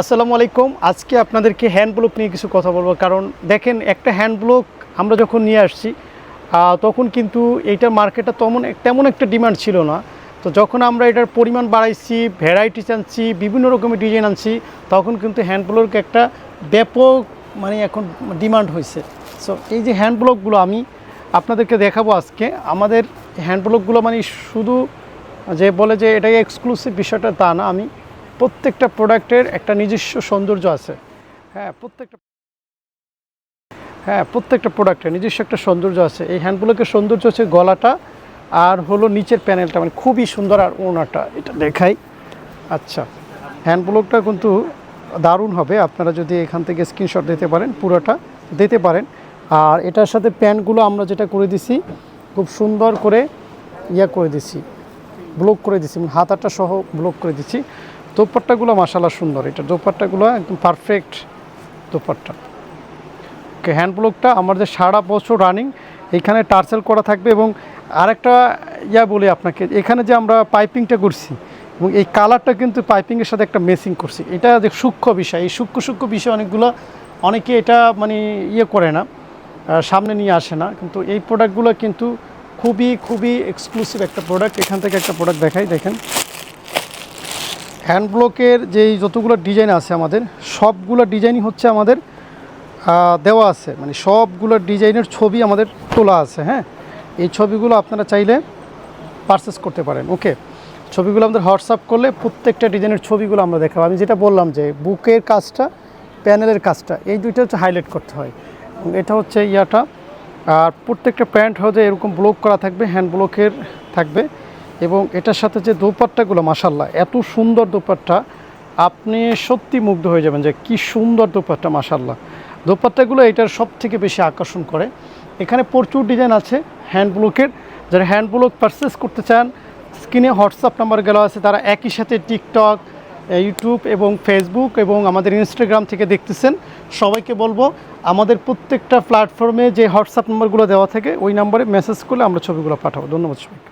আসসালামু আলাইকুম। আজকে আপনাদেরকে হ্যান্ড ব্লক নিয়ে কিছু কথা বলব। কারণ দেখেন, একটা হ্যান্ড ব্লক আমরা যখন নিয়ে আসছি তখন কিন্তু এইটার মার্কেটে তেমন তেমন একটা ডিমান্ড ছিল না। তো যখন আমরা এটার পরিমাণ বাড়াইছি, ভ্যারাইটিস আনছি, বিভিন্ন রকমের ডিজাইন আনছি, তখন কিন্তু হ্যান্ড ব্লক একটা ব্যাপক মানে এখন ডিমান্ড হয়েছে। সো এই যে হ্যান্ড ব্লকগুলো আমি আপনাদেরকে দেখাবো আজকে। আমাদের হ্যান্ড ব্লকগুলো মানে শুধু যে বলে যে এটাই এক্সক্লুসিভ বিষয়টা তা না, আমি প্রত্যেকটা প্রোডাক্টের একটা নিজস্ব সৌন্দর্য আছে। হ্যাঁ প্রত্যেকটা হ্যাঁ প্রত্যেকটা প্রোডাক্টের নিজস্ব একটা সৌন্দর্য আছে। এই হ্যান্ডগুলোকে সৌন্দর্য হচ্ছে গলাটা আর হলো নিচের প্যানেলটা মানে খুবই সুন্দর আর ওনাটা এটা দেখাই। আচ্ছা হ্যান্ডব্লকটা কিন্তু দারুণ হবে। আপনারা যদি এখান থেকে স্ক্রিনশট দিতে পারেন, পুরোটা দিতে পারেন। আর এটার সাথে প্যান্টগুলো আমরা যেটা করে দিছি, খুব সুন্দর করে ইয়া করে দিছি, ব্লক করে দিছি মানে হাতাটা সহ ব্লক করে দিচ্ছি দোপাট্টাগুলো মাসালা সুন্দর। এটা দোপাট্টাগুলো একদম পারফেক্ট দোপাট্টা। ওকে হ্যান্ড ব্লকটা আমাদের সারা বছর রানিং এখানে টার্সেল করা থাকবে এবং আরেকটা ইয়া বলি আপনাকে, এখানে যে আমরা পাইপিংটা করছি এবং এই কালারটা কিন্তু পাইপিংয়ের সাথে একটা মেসিং করছি। এটা যে সূক্ষ্ম বিষয়, এই সূক্ষ্ম সূক্ষ্ম বিষয় অনেকগুলো, অনেকে এটা মানে ইয়ে করে না সামনে নিয়ে আসে না। কিন্তু এই প্রোডাক্টগুলো কিন্তু খুবই খুবই এক্সক্লুসিভ একটা প্রোডাক্ট এখান থেকে একটা প্রোডাক্ট দেখাই, দেখেন। হ্যান্ড ব্লকের যেই যতগুলো ডিজাইন আছে আমাদের, সবগুলো ডিজাইনই হচ্ছে আমাদের দেওয়া আছে। মানে সবগুলো ডিজাইনের ছবি আমাদের তোলা আছে হ্যাঁ? এই ছবিগুলো আপনারা চাইলে পারচেস করতে পারেন ওকে ছবিগুলো আমাদের হোয়াটসঅ্যাপ করলে প্রত্যেকটা ডিজাইনের ছবিগুলো আমরা দেখাবো। আমি যেটা বললাম যে বুকের কাজটা, প্যানেলের কাজটা, এই দুইটা হচ্ছে হাইলাইট করতে হয়। এটা হচ্ছে ইয়াটা। আর প্রত্যেকটা প্যান্ট হচ্ছে এরকম ব্লক করা থাকবে হ্যান্ড ব্লকের থাকবে। এবং এটার সাথে যে দোপাট্টাগুলো মাসাল্লাহ এত সুন্দর দোপাট্টা, আপনি সত্যি মুগ্ধ হয়ে যাবেন যে কি সুন্দর দোপাট্টা মাসাল্লাহ দোপাট্টাগুলো এটার সব থেকে বেশি আকর্ষণ করে। এখানে প্রচুর ডিজাইন আছে, হ্যান্ড ব্লকের। যারা হ্যান্ড ব্লক পারচেস করতে চান, স্ক্রিনে হোয়াটসঅ্যাপ নাম্বার গেলা আছে, তারা একই সাথে টিকটক ইউটিউব এবং ফেসবুক এবং আমাদের ইনস্টাগ্রাম থেকে দেখতেছেন। সবাইকে বলব, আমাদের প্রত্যেকটা প্ল্যাটফর্মে যে হোয়াটসঅ্যাপ নাম্বারগুলো দেওয়া থাকে, ওই নাম্বারে মেসেজ করলে আমরা ছবিগুলো পাঠাবো। ধন্যবাদ সবাইকে।